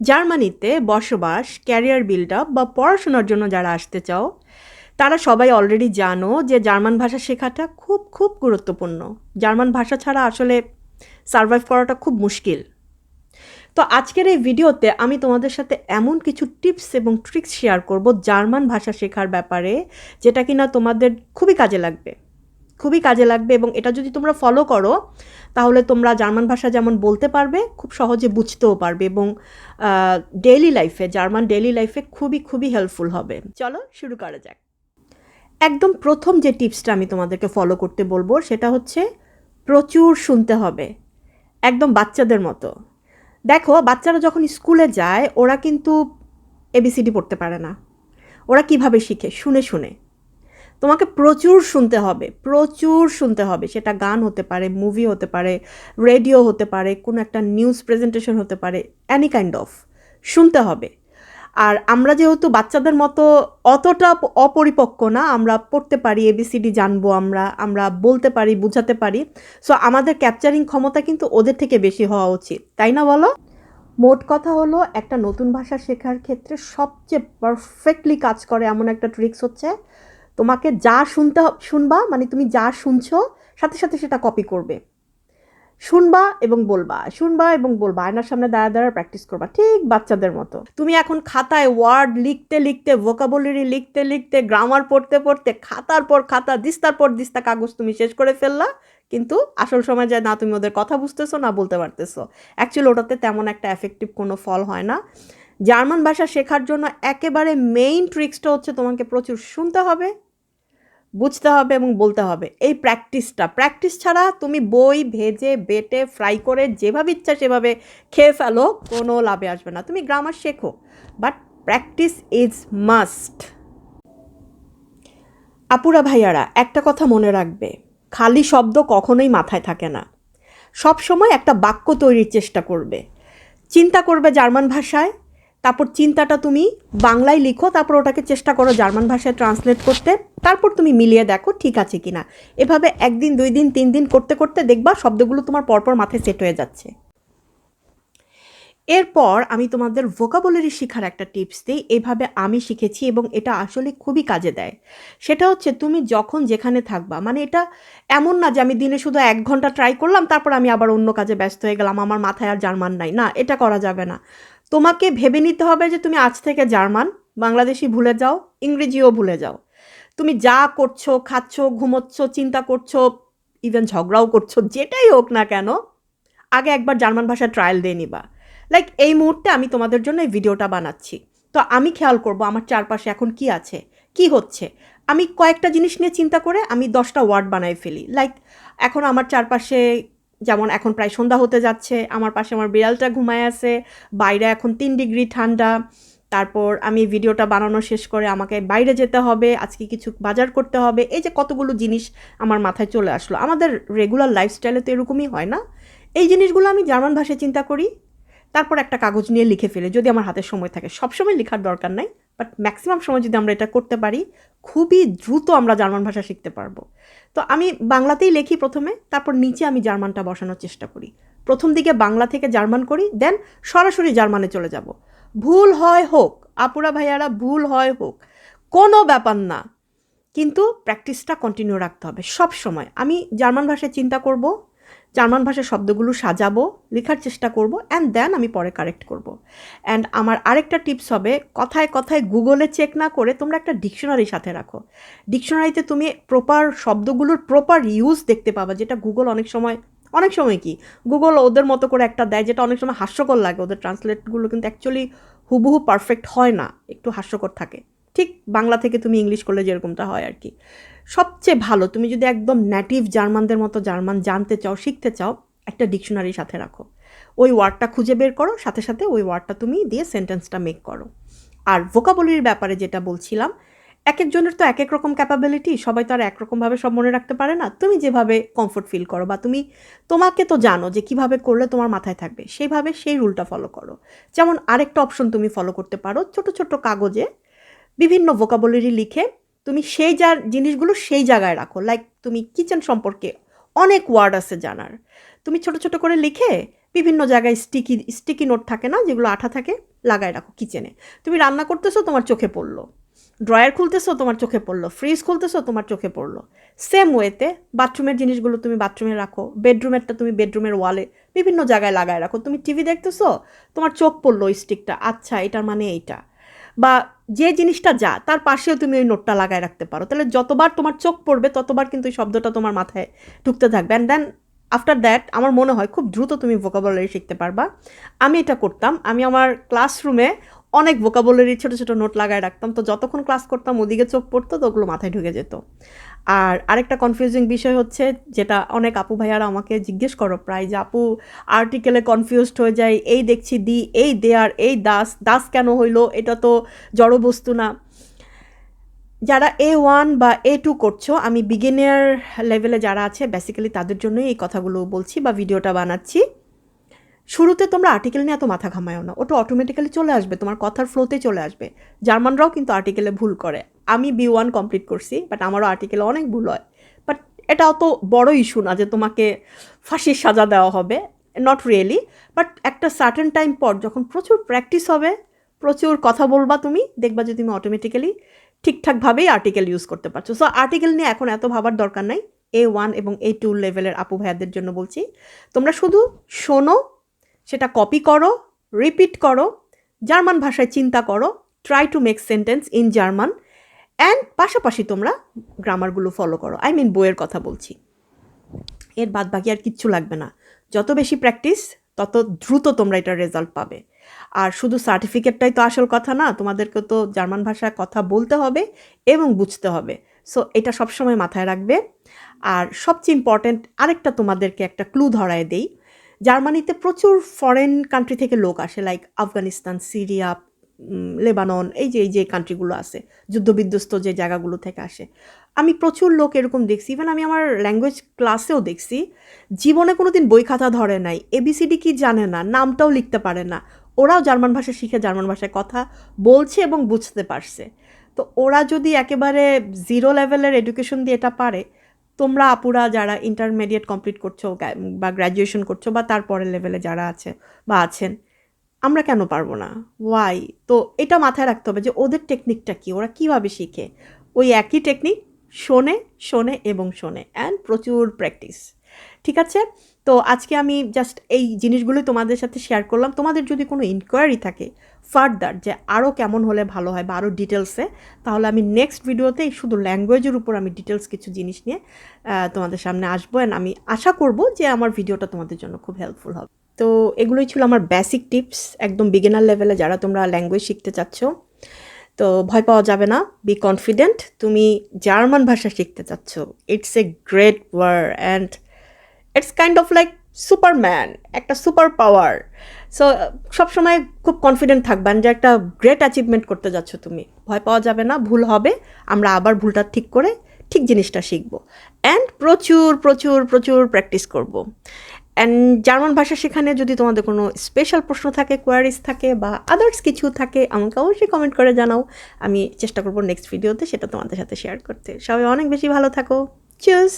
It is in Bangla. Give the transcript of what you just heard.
জার্মানিতে বসবাস, ক্যারিয়ার বিল্ড আপ বা পড়াশোনার জন্য যারা আসতে চাও, তারা সবাই অলরেডি জানো যে জার্মান ভাষা শেখাটা খুব খুব গুরুত্বপূর্ণ। জার্মান ভাষা ছাড়া আসলে সার্ভাইভ করাটা খুব মুশকিল। তো আজকের এই ভিডিওতে আমি তোমাদের সাথে এমন কিছু টিপস এবং ট্রিক্স শেয়ার করব জার্মান ভাষা শেখার ব্যাপারে, যেটা কিনা তোমাদের খুবই কাজে লাগবে। খুবই কাজে লাগবে এবং এটা যদি তোমরা ফলো করো, তাহলে তোমরা জার্মান ভাষা যেমন বলতে পারবে, খুব সহজে বুঝতেও পারবে এবং ডেইলি লাইফে জার্মান ডেইলি লাইফে খুবই খুবই হেল্পফুল হবে। চলো শুরু করা যাক। একদম প্রথম যে টিপসটা আমি তোমাদেরকে ফলো করতে বলব, সেটা হচ্ছে প্রচুর শুনতে হবে। একদম বাচ্চাদের মতো। দেখো, বাচ্চারা যখন স্কুলে যায়, ওরা কিন্তু এবিসিডি পড়তে পারে না। ওরা কীভাবে শিখে? শুনে শুনে। তোমাকে প্রচুর শুনতে হবে, প্রচুর শুনতে হবে। সেটা গান হতে পারে মুভি হতে পারে রেডিও হতে পারে, কোনো একটা নিউজ প্রেজেন্টেশন হতে পারে অ্যানি কাইন্ড অফ শুনতে হবে। আর আমরা যেহেতু বাচ্চাদের মতো অতটা অপরিপক্ক না, আমরা পড়তে পারি এবিসিডি জানব আমরা আমরা বলতে পারি, বুঝাতে পারি। সো আমাদের ক্যাপচারিং ক্ষমতা কিন্তু ওদের থেকে বেশি হওয়া উচিত, তাই না বলো? মোট কথা হলো, একটা নতুন ভাষা শেখার ক্ষেত্রে সবচেয়ে পারফেক্টলি কাজ করে এমন একটা ট্রিক্স হচ্ছে তোমাকে যা শুনতে শুনবা মানে তুমি যা শুনছো, সাথে সাথে সেটা কপি করবে। শুনবা এবং বলবা, শুনবা এবং বলবা, আয়নার সামনে দাঁড়া দাঁড়া প্র্যাকটিস করবা, ঠিক বাচ্চাদের মতো। তুমি এখন খাতায় ওয়ার্ড লিখতে লিখতে ভোকাবুলারি লিখতে লিখতে গ্রামার পড়তে পড়তে, খাতার পর খাতা, দিস্তার পর দিস্তা কাগজ তুমি শেষ করে ফেললা, কিন্তু আসল সময় যায়, না, তুমি ওদের কথা বুঝতেছো, না, বলতে পারতেছো। অ্যাকচুয়ালি ওটাতে তেমন একটা এফেক্টিভ কোনো ফল হয় না। জার্মান ভাষা শেখার জন্য একেবারে মেইন ট্রিক্সটা হচ্ছে তোমাকে প্রচুর শুনতে হবে বুঝতে হবে এবং বলতে হবে। এই প্র্যাকটিসটা প্র্যাকটিস ছাড়া তুমি বই ভেজে, বেটে ফ্রাই করে যেভাবে ইচ্ছা সেভাবে খেয়ে ফেলো, কোনো লাভে আসবে না। তুমি গ্রামার শেখো বাট প্র্যাকটিস ইজ মাস্ট আপুরা ভাইয়ারা, একটা কথা মনে রাখবে, খালি শব্দ কখনোই মাথায় থাকে না। সব সময় একটা বাক্য তৈরির চেষ্টা করবে। চিন্তা করবে জার্মান ভাষায় তারপর চিন্তাটা তুমি বাংলায় লিখো, তারপর ওটাকে চেষ্টা করো জার্মান ভাষায় ট্রান্সলেট করতে। তারপর তুমি মিলিয়ে দেখো ঠিক আছে কিনা। এভাবে একদিন, দুই দিন, তিন দিন করতে করতে দেখবা শব্দগুলো তোমার পরপর মাথায় সেট হয়ে যাচ্ছে। এরপর আমি তোমাদের ভোকাবুলারি শেখার একটা টিপস দিই। এভাবে আমি শিখেছি এবং এটা আসলে খুবই কাজে দেয়। সেটা হচ্ছে তুমি যখন যেখানে থাকবা মানে এটা এমন না যে আমি দিনে শুধু এক ঘণ্টা ট্রাই করলাম, তারপর আমি আবার অন্য কাজে ব্যস্ত হয়ে গেলাম, আমার মাথায় আর জার্মান নাই। না, এটা করা যাবে না। তোমাকে ভেবে নিতে হবে যে তুমি আজ থেকে জার্মান, বাংলাদেশি ভুলে যাও, ইংরেজিও ভুলে যাও। তুমি যা করছ, খাচ্ছ, ঘুমোচ্ছ, চিন্তা করছ ইভেন ঝগড়াও করছ, যেটাই হোক না কেন, আগে একবার জার্মান ভাষা ট্রায়াল দিয়ে নিবা। লাইক এই মুহূর্তে আমি তোমাদের জন্য এই ভিডিওটা বানাচ্ছি। তো আমি খেয়াল করব আমার চারপাশে এখন কি আছে, কি হচ্ছে। আমি কয়েকটা জিনিস নিয়ে চিন্তা করে আমি দশটা ওয়ার্ড বানাই ফেলি। লাইক এখন আমার চারপাশে যেমন এখন প্রায় সন্ধ্যা হতে যাচ্ছে, আমার পাশে আমার বিড়ালটা ঘুমায় আছে, বাইরে এখন তিন ডিগ্রি ঠান্ডা, তারপর আমি ভিডিওটা বানানো শেষ করে আমাকে বাইরে যেতে হবে, আজকে কিছু বাজার করতে হবে, এই যে কতগুলো জিনিস আমার মাথায় চলে আসলো। আমাদের রেগুলার লাইফস্টাইলে তো এরকমই হয় না? এই জিনিসগুলো আমি জার্মান ভাষায় চিন্তা করি তারপর একটা কাগজ নিয়ে লিখে ফেলে, যদি আমার হাতে সময় থাকে। সবসময় লেখার দরকার নাই বাট ম্যাক্সিমাম সময় যদি আমরা এটা করতে পারি, খুবই দ্রুত আমরা জার্মান ভাষা শিখতে পারব। তো আমি বাংলাতেই লেখি প্রথমে, তারপর নিচে আমি জার্মানটা বসানোর চেষ্টা করি। প্রথম দিকে বাংলা থেকে জার্মান করি দেন সরাসরি জার্মানে চলে যাব। ভুল হয় হোক, আপুরা ভাইয়ারা, ভুল হয় হোক, কোনো ব্যাপার না, কিন্তু প্র্যাকটিসটা কন্টিনিউ রাখতে হবে সব সময় আমি জার্মান ভাষায় চিন্তা করব জার্মান ভাষার শব্দগুলো সাজাবো, লেখার চেষ্টা করব অ্যান্ড দেন আমি পরে কারেক্ট করব। অ্যান্ড আমার আরেকটা টিপস হবে, কথায় কথায় গুগলে চেক না করে তোমরা একটা ডিকশনারি সাথে রাখো। ডিকশনারিতে তুমি প্রপার শব্দগুলোর প্রপার ইউজ দেখতে পাবা, যেটা গুগল অনেক সময় অনেক সময় কি গুগল ওদের মতো করে একটা দেয়, যেটা অনেক সময় হাস্যকর লাগে। ওদের ট্রান্সলেটগুলো কিন্তু অ্যাকচুয়ালি হুবহু পারফেক্ট হয় না, একটু হাস্যকর থাকে। ঠিক বাংলা থেকে তুমি ইংলিশ করলে যেরকমটা হয় আর কি। সবচেয়ে ভালো, তুমি যদি একদম নেটিভ জার্মানদের মতো জার্মান জানতে চাও, শিখতে চাও, একটা ডিকশনারি সাথে রাখো। ওই ওয়ার্ডটা খুঁজে বের করো, সাথে সাথে ওই ওয়ার্ডটা তুমি দিয়ে সেন্টেন্সটা মেক করো। আর ভোকাবলির ব্যাপারে যেটা বলছিলাম, এক একজনের তো এক এক রকম ক্যাপাবিলিটি সবাই তো আর একরকমভাবে সব মনে রাখতে পারে না। তুমি যেভাবে কমফোর্ট ফিল করো বা তুমি তোমাকে তো জানো যে কীভাবে করলে তোমার মাথায় থাকবে, সেইভাবে সেই রুলটা ফলো করো। যেমন আরেকটা অপশন তুমি ফলো করতে পারো, ছোট ছোট কাগজে বিভিন্ন ভোকাবলারি লিখে তুমি সেই যার জিনিসগুলো সেই জায়গায় রাখো। লাইক তুমি কিচেন সম্পর্কে অনেক ওয়ার্ড আছে জানার। তুমি ছোট ছোট করে লিখে বিভিন্ন জায়গায় স্টিকি স্টিকি নোট থাকে না, যেগুলো আঠা থাকে, লাগায় রাখো কিচেনে তুমি রান্না করতেছো, তোমার চোখে পড়ল। ড্রয়ার খুলতেছো, তোমার চোখে পড়ল। ফ্রিজ খুলতেছো, তোমার চোখে পড়ল। সেম ওয়েতে বাথরুমের জিনিসগুলো তুমি বাথরুমে রাখো। বেডরুমেরটা তুমি বেডরুমের ওয়ালে বিভিন্ন জায়গায় লাগায় রাখো। তুমি টিভি দেখতেছো, তোমার চোখ পড়ল ওই স্টিকটা আচ্ছা এটার মানে এইটা। বা যে জিনিসটা যা, তার পাশেও তুমি ওই নোটটা লাগায় রাখতে পারো। তাহলে যতবার তোমার চোখ পড়বে, ততবার কিন্তু ওই শব্দটা তোমার মাথায় ঢুকতে থাকবে। অ্যান্ড দেন আফটার দ্যাট আমার মনে হয় খুব দ্রুত তুমি ভোকাবুলারি শিখতে পারবা। আমি এটা করতাম। আমি আমার ক্লাসরুমে অনেক ভোকাবুলারি ছোটো ছোটো নোট লাগায় রাখতাম। তো যতক্ষণ ক্লাস করতাম, ওদিকে চোখ পড়তো, তো ওগুলো মাথায় ঢুকে যেত। আর আরেকটা কনফিউজিং বিষয় হচ্ছে যেটা অনেক আপু ভাইয়ারা আমাকে জিজ্ঞেস করো প্রায় যে, আপু আর্টিকেলে কনফিউজড হয়ে যায়, এই দেখছি দি, এই দেয়ার, এই দাস দাস কেন হইল? এটা তো জড়বস্তু না। যারা এ ওয়ান বা এ টু করছ, আমি বিগিনিয়ার লেভেলে যারা আছে বেসিক্যালি তাদের জন্যই এই কথাগুলো বলছি বা ভিডিওটা বানাচ্ছি। শুরুতে তোমরা আর্টিকেল নিয়ে এত মাথা ঘামায়ও না। ওটা অটোমেটিক্যালি চলে আসবে, তোমার কথার ফ্লোতে চলে আসবে। জার্মানরাও কিন্তু আর্টিকেলে ভুল করে। আমি বি ওয়ান কমপ্লিট করছি বাট আমারও আর্টিকেলে অনেক ভুল হয়। বাট এটা অত বড় ইস্যু না যে তোমাকে ফাঁসির সাজা দেওয়া হবে নট রিয়েলি বাট একটা সার্টেন টাইম পর যখন প্রচুর প্র্যাকটিস হবে, প্রচুর কথা বলবা তুমি, দেখবা যে তুমি অটোমেটিক্যালি ঠিকঠাকভাবেই আর্টিকেল ইউজ করতে পারছ। সো আর্টিকেল নিয়ে এখন এত ভাবার দরকার নাই। এ ওয়ান এবং এ টু লেভেলের আপু ভাইয়াদের জন্য বলছি। তোমরা শুধু শোনো সেটা কপি করো রিপিট করো, জার্মান ভাষায় চিন্তা করো try to make sentence in German and পাশাপাশি তোমরা গ্রামারগুলো ফলো করো। আই মিন বইয়ের কথা বলছি। এর বাদ বাকি আর কিচ্ছু লাগবে না। যত বেশি প্র্যাকটিস তত দ্রুত তোমরা এটার রেজাল্ট পাবে। আর শুধু সার্টিফিকেটটাই তো আসল কথা না তোমাদেরকে তো জার্মান ভাষায় কথা বলতে হবে এবং বুঝতে হবে। সো এটা সবসময় মাথায় রাখবে। আর সবচেয়ে ইম্পর্ট্যান্ট আরেকটা তোমাদেরকে একটা ক্লু ধরায় দেই। জার্মানিতে প্রচুর ফরেন কান্ট্রি থেকে লোক আসে লাইক আফগানিস্তান, সিরিয়া লেবানন, এই যে এই যে কান্ট্রিগুলো আছে, যুদ্ধবিধ্বস্ত যে জায়গাগুলো থেকে আসে। আমি প্রচুর লোক এরকম দেখছি ইভেন আমি আমার ল্যাঙ্গুয়েজ ক্লাসেও দেখছি, জীবনে কোনো দিন বই খাতা ধরে নাই এবিসিডি কি জানে না, নামটাও লিখতে পারে না। ওরাও জার্মান ভাষা শিখে জার্মান ভাষায় কথা বলছে এবং বুঝতে পারছে। তো ওরা যদি একেবারে জিরো লেভেলের এডুকেশন দিয়ে এটা পারে তোমরা আপুরা যারা ইন্টারমিডিয়েট কমপ্লিট করছ বা গ্র্যাজুয়েশন করছ, বা তারপরের লেভেলে যারা আছে, বা আছেন, আমরা কেন পারব না? ওয়াই তো এটা মাথায় রাখতে হবে যে ওদের টেকনিকটা কী? ওরা কীভাবে শিখে? ওই একই টেকনিক শোনে শোনে এবং শোনে অ্যান্ড প্রচুর প্র্যাকটিস ঠিক আছে? তো আজকে আমি জাস্ট এই জিনিসগুলোই তোমাদের সাথে শেয়ার করলাম। তোমাদের যদি কোনো ইনকোয়ারি থাকে ফার্দার যে আরও কেমন হলে ভালো হয় বা আরও ডিটেলসে তাহলে আমি নেক্সট ভিডিওতে শুধু ল্যাঙ্গুয়েজের উপর আমি ডিটেলস কিছু জিনিস নিয়ে তোমাদের সামনে আসব অ্যান্ড আমি আশা করব যে আমার ভিডিওটা তোমাদের জন্য খুব হেল্পফুল হবে। তো এগুলোই ছিল আমার বেসিক টিপস একদম বিগিনার লেভেলে যারা তোমরা ল্যাঙ্গুয়েজ শিখতে চাচ্ছ, তো ভয় পাওয়া যাবে না বি কনফিডেন্ট তুমি জার্মান ভাষা শিখতে চাচ্ছ it's a great war and it's kind of like superman একটা সুপার পাওয়ার সো সবসময় খুব কনফিডেন্ট থাকবেন যে একটা গ্রেট অ্যাচিভমেন্ট করতে যাচ্ছ তুমি। ভয় পাওয়া যাবে না, ভুল হবে। আমরা আবার ভুলটা ঠিক করে ঠিক জিনিসটা শিখব। অ্যান্ড প্রচুর প্রচুর প্রচুর প্র্যাকটিস করব। অ্যান্ড জার্মান ভাষা শেখানে যদি তোমাদের কোনো স্পেশাল প্রশ্ন থাকে কোয়ারিজ থাকে বা আদার্স কিছু থাকে, আমাকে অবশ্যই কমেন্ট করে জানাও। আমি চেষ্টা করব নেক্সট ভিডিওতে সেটা তোমাদের সাথে শেয়ার করতে। সবাই অনেক বেশি ভালো থাকো। চুজ